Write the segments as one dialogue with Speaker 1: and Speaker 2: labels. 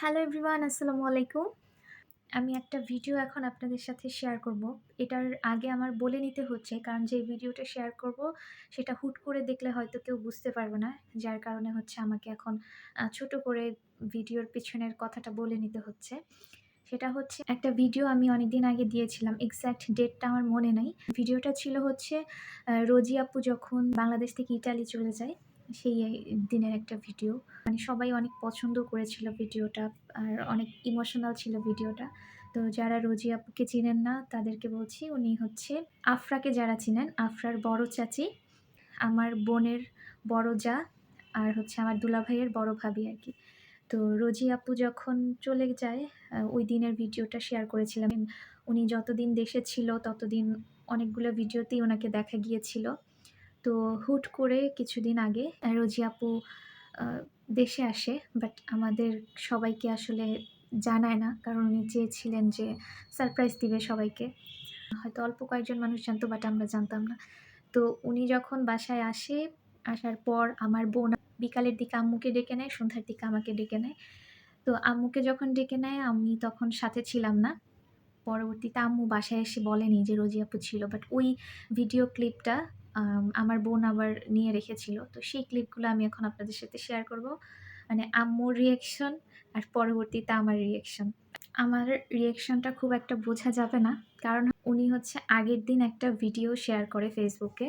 Speaker 1: Hello everyone, আসসালামু আলাইকুম। আমি একটা ভিডিও এখন আপনাদের সাথে শেয়ার করব। এটার আগে আমার বলে নিতে হচ্ছে, কারণ যে ভিডিওটা শেয়ার করব, সেটা হুট করে দেখলে হয়তো কেউ বুঝতে পারবে না। যার কারণে হচ্ছে আমাকে এখন ছোট করে ভিডিওর পিছনের কথাটা বলে নিতে হচ্ছে। সেটা হচ্ছে, একটা ভিডিও আমি অনেকদিন আগে দিয়েছিলাম এক্স্যাক্ট ডেটটা আমার মনে নাই। ভিডিওটা ছিল হচ্ছে রোজি আপু যখন বাংলাদেশ থেকে ইটালি চলে যায় সেই দিনের একটা ভিডিও। মানে সবাই অনেক পছন্দ করেছিল ভিডিওটা আর অনেক ইমোশনাল ছিল ভিডিওটা। তো যারা রোজি আপুকে চিনেন না, তাদেরকে বলছি উনি হচ্ছে আফরাকে যারা চিনেন, আফরার বড় চাচি, আমার বোনের বড় যা আর হচ্ছে আমার দুলাভাইয়ের বড় ভাবি আর কি। তো রোজি আপু যখন চলে যায় ওই দিনের ভিডিওটা শেয়ার করেছিলাম। উনি যতদিন দেশে ছিল, ততদিন অনেকগুলো ভিডিওতেই ওনাকে দেখা গিয়েছিল। তো হুট করে কিছুদিন আগে রোজি আপু দেশে আসে বাট আমাদের সবাইকে আসলে জানায় না, কারণ উনি চেয়েছিলেন যে সারপ্রাইজ দিবে সবাইকে। হয়তো অল্প কয়েকজন মানুষ জানতো বাট আমরা জানতাম না। তো উনি যখন বাসায় আসে, আসার পর আমার বোন বিকালের দিকে আম্মুকে ডেকে নেয়, সন্ধ্যার দিকে আমাকে ডেকে নেয়। তো আম্মুকে যখন ডেকে নেয়, আমি তখন সাথে ছিলাম না। পরবর্তীতে আম্মু বাসায় এসে বলেনি যে রোজি আপু ছিল বাট ওই ভিডিও ক্লিপটা আমার বোন আবার নিয়ে রেখেছিল। তো সেই ক্লিপগুলো আমি এখন আপনাদের সাথে শেয়ার করব। মানে আম্মুর রিয়েকশন আর পরবর্তীতে আমার রিয়েকশন আমার রিয়েকশনটা খুব একটা বোঝা যাবে না। কারণ উনি হচ্ছে আগের দিন একটা ভিডিও শেয়ার করে ফেসবুকে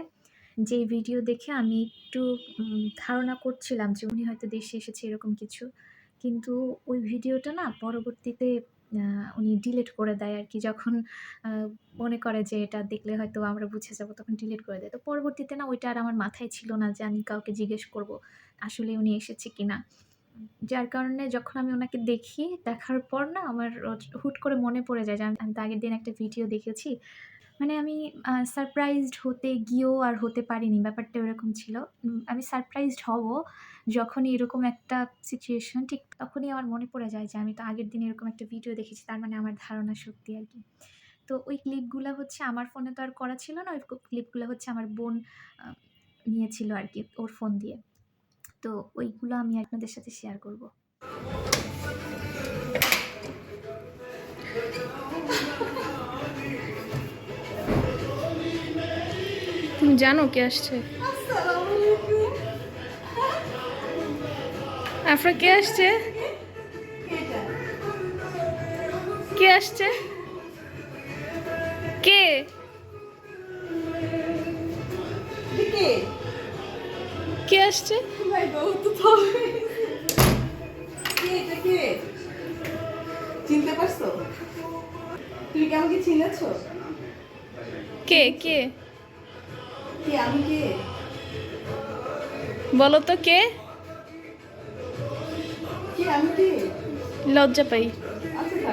Speaker 1: যেই ভিডিও দেখে আমি একটু ধারণা করছিলাম যে উনি হয়তো দেশে এসেছে এরকম কিছু। কিন্তু ওই ভিডিওটা না পরবর্তীতে উনি ডিলিট করে দেয় আর কি। যখন মনে করে যে এটা দেখলে হয়তো আমরা বুঝে যাব, তখন ডিলিট করে দেয়। তো পরবর্তীতে না, ওইটা আর আমার মাথায় ছিল না যে আমি কাউকে জিজ্ঞেস করব, আসলে উনি এসেছে কি না যার কারণে যখন আমি ওনাকে দেখি, দেখার পর না, আমার হুট করে মনে পড়ে যায় যে আমি আগের দিন একটা ভিডিও দেখেছি মানে আমি সারপ্রাইজড হতে গিয়েও আর হতে পারিনি, ব্যাপারটা এরকম ছিল। আমি সারপ্রাইজড হব যখনই এরকম একটা সিচুয়েশন ঠিক তখনই আমার মনে পড়ে যায় যে আমি তো আগের দিন এরকম একটা ভিডিও দেখেছি, তার মানে আমার ধারণা সত্যি আর কি। তো ওই ক্লিপগুলো হচ্ছে আমার ফোনে তো আর করা ছিল না, ওই ক্লিপগুলো হচ্ছে আমার বোন নিয়েছিল আর কি ওর ফোন দিয়ে। তো ওইগুলো আমি আপনাদের সাথে শেয়ার করব।
Speaker 2: তুমি জানো কে আসছে? আফরা, কে আসছে? কে আসছে? কে?
Speaker 3: কে
Speaker 2: আসছে?
Speaker 3: চিনতে পারছ তুমি কি চিনেছো
Speaker 2: কে? কে?
Speaker 3: কে? আমি কে?
Speaker 2: বলো তো কে?
Speaker 3: কে? আমি কে?
Speaker 2: লজ্জা পাই।
Speaker 3: আচ্ছা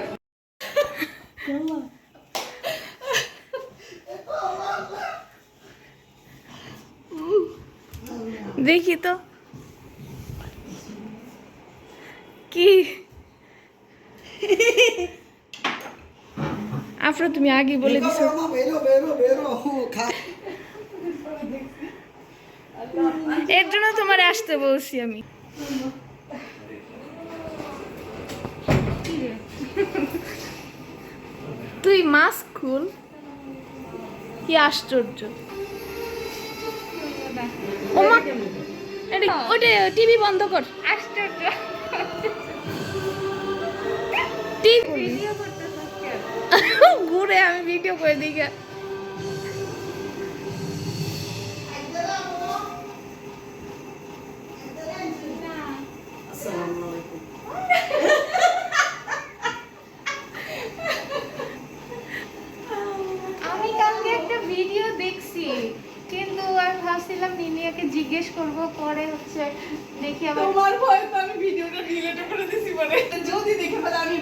Speaker 2: দেখি তো। কি? আফরা তুমি আগে বলে দিছো।
Speaker 4: বেরো বেরো বেরো। খা
Speaker 2: এর জন্য তোমার আসতে বলছি আমি। তুই মাস্ক খুল। কি আশ্চর্য। ওমা এটা ওটা টিভি বন্ধ কর। আশ্চর্য। টিভি ঘুরে আমি ভিডিও করে দিই আমি কালকে একটা ভিডিও দেখছি, কিন্তু আমি ভাবছিলাম নিনিয়াকে জিজ্ঞেস করব, পরে হচ্ছে দেখি আমার
Speaker 3: তোমার ভয় তো আমি ভিডিওটা ডিলিট করে দিছি মানে। যদি দেখে ফেলে আমি